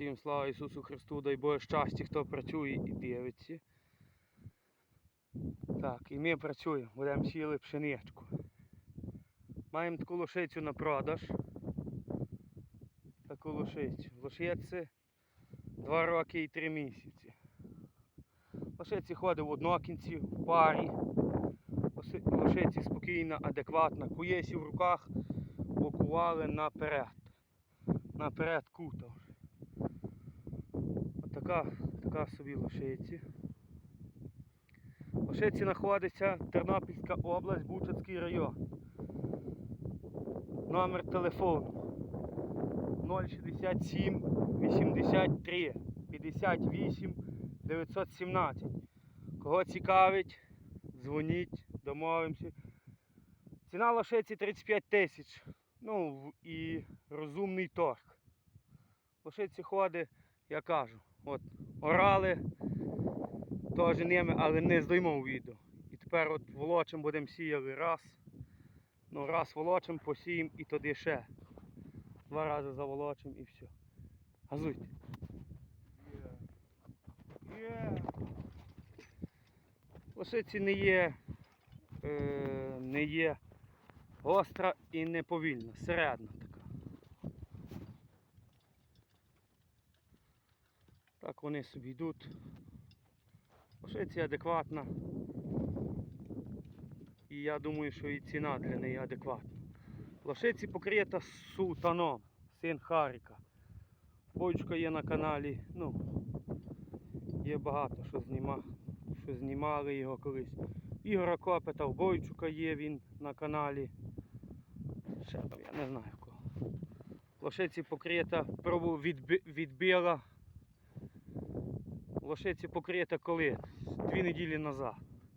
Всім слава Ісусу Христу, дай Боже щастя, хто працює і дивиться. Так, і ми працюємо, будемо сіяли пшеничку. Маємо таку лошицю на продаж. Таку лошицю. Лошиці 2 роки і 3 місяці. Лошиці ходить в однокінці, в парі. Лошиці спокійна, адекватна. Куєсі в руках окували наперед. Наперед кута вже. Отака така собі лошиці. Лошиці знаходиться Тернопільська область, Бучацький район. Номер телефону 067 83 58 917. Кого цікавить, дзвоніть, домовимося. Ціна лошиці 35 тисяч. Ну і розумний торг. Лошиці ходить, я кажу, от орали теж ними, але не здоймо відео. І тепер от волочим будемо сіяли раз. Ну раз волочим, посіємо і тоді ще. Два рази заволочим і все. Газуйте. Лошиці не є, е, не є гостра і не повільна, середна така. Так вони собі йдуть. Лошиці адекватна. І я думаю, що і ціна для неї адекватна. Лошиці покрита султаном, син Харіка. Бойчка є на каналі. Ну, є багато що зніма, що знімали його колись. Ігора Копета, Бойчука є він на каналі. Ще там, я не знаю кого. Лошиці покрита, пробу відби, відбила. Лошиці покрита коли? Дві неділі назад.